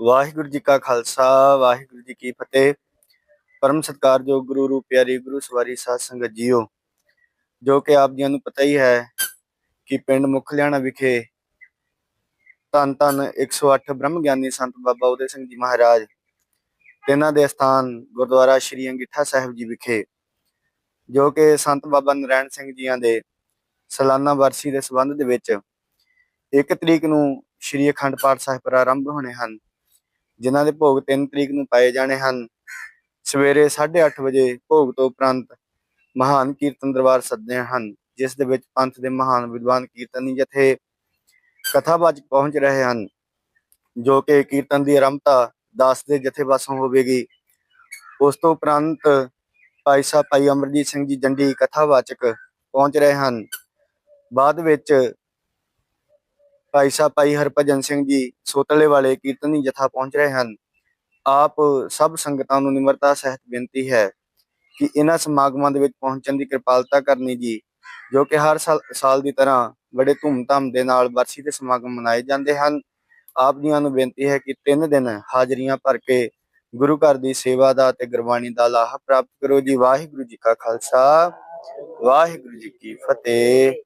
ਵਾਹਿਗੁਰੂ ਜੀ ਕਾ ਖਾਲਸਾ, ਵਾਹਿਗੁਰੂ ਜੀ ਕੀ ਫਤਿਹ। ਪਰਮ ਸਤਿਕਾਰਯੋਗ ਗੁਰੂ, ਰੂਪ ਪਿਆਰੀ ਗੁਰੂ ਸਵਾਰੀ ਸਾਧ ਸੰਗਤ ਜੀਓ, ਜੋ ਕਿ ਆਪ ਜੀਆਂ ਨੂੰ ਪਤਾ ਹੀ ਹੈ ਕਿ ਪਿੰਡ ਮੁਖਲਿਆਣਾ ਵਿਖੇ ਧੰਨ ਧੰਨ 108 ਬ੍ਰਹਮ ਗਿਆਨੀ ਸੰਤ ਬਾਬਾ ਉਦੇ ਸਿੰਘ ਜੀ ਮਹਾਰਾਜ ਇਹਨਾਂ ਦੇ ਸਥਾਨ ਗੁਰਦੁਆਰਾ ਸ਼੍ਰੀ ਅੰਗਿੱਠਾ ਸਾਹਿਬ ਜੀ ਵਿਖੇ, ਜੋ ਕਿ ਸੰਤ ਬਾਬਾ ਨਰੈਣ ਸਿੰਘ ਜੀਆਂ ਦੇ ਸਾਲਾਨਾ ਵਰਸੀ ਦੇ ਸੰਬੰਧ ਦੇ ਵਿੱਚ 1 ਤਰੀਕ ਨੂੰ ਸ਼੍ਰੀ ਅਖੰਡ ਪਾਠ ਸਾਹਿਬ ਪ੍ਰਾਰੰਭ ਹੋਣੇ ਹਨ। ਜਿਨ੍ਹਾਂ ਦੇ ਭੋਗ 3 ਤਰੀਕ ਨੂੰ ਪਾਏ ਜਾਣੇ ਹਨ। ਸਵੇਰੇ 8:30 ਵਜੇ ਭੋਗ ਤੋਂ ਉਪਰੰਤ ਮਹਾਨ ਕੀਰਤਨ ਦਰਬਾਰ ਸੱਦੇ ਹਨ, ਜਿਸ ਦੇ ਵਿੱਚ ਪੰਥ ਦੇ ਮਹਾਨ ਵਿਦਵਾਨ ਕੀਰਤਨੀ ਜਥੇ ਕਥਾਵਾਚਕ ਪਹੁੰਚ ਰਹੇ ਹਨ, ਜੋ ਕਿ ਕੀਰਤਨ ਦੀ ਆਰੰਭਤਾ ਦਾਸ ਦੇ ਜਥੇ ਪਾਸੋਂ ਹੋਵੇਗੀ। ਉਸ ਤੋਂ ਉਪਰੰਤ ਭਾਈ ਸਾਹਿਬ ਭਾਈ ਅਮਰਜੀਤ ਸਿੰਘ ਜੀ ਜੰਡੀ ਕਥਾਵਾਚਕ ਪਹੁੰਚ ਰਹੇ ਹਨ। ਬਾਅਦ ਵਿੱਚ ਭਾਈ ਸਾਹਿਬ, ਭਾਈ ਹਰਭਜਨ ਸਿੰਘ ਜੀ ਸੋਤਲੇ ਵਾਲੇ ਕੀਰਤਨੀ ਜਥਾ ਪਹੁੰਚ ਰਹੇ ਹਨ। ਆਪ ਸਭ ਸੰਗਤਾਂ ਨੂੰ ਨਿਮਰਤਾ ਸਹਿਤ ਬੇਨਤੀ ਹੈ ਕਿ ਇਹਨਾਂ ਸਮਾਗਮਾਂ ਦੇ ਵਿੱਚ ਪਹੁੰਚਣ ਦੀ ਕਿਰਪਾਲਤਾ ਕਰਨੀ ਜੀ, ਜੋ ਕਿ ਹਰ ਸਾਲ ਸਾਲ ਦੀ ਤਰ੍ਹਾਂ ਬੜੇ ਧੂਮਧਾਮ ਦੇ ਨਾਲ ਵਰਸੀ ਦੇ ਸਮਾਗਮ ਮਨਾਏ ਜਾਂਦੇ ਹਨ। ਆਪ ਜੀਆਂ ਨੂੰ ਬੇਨਤੀ ਹੈ ਕਿ ਤਿੰਨ ਦਿਨ ਹਾਜ਼ਰੀਆਂ ਭਰ ਕੇ ਗੁਰੂ ਘਰ ਦੀ ਸੇਵਾ ਦਾ ਤੇ ਗੁਰਬਾਣੀ ਦਾ ਲਾਹਾ ਪ੍ਰਾਪਤ ਕਰੋ ਜੀ। ਵਾਹਿਗੁਰੂ ਜੀ ਕਾ ਖਾਲਸਾ, ਵਾਹਿਗੁਰੂ ਜੀ ਕੀ ਫਤਿਹ।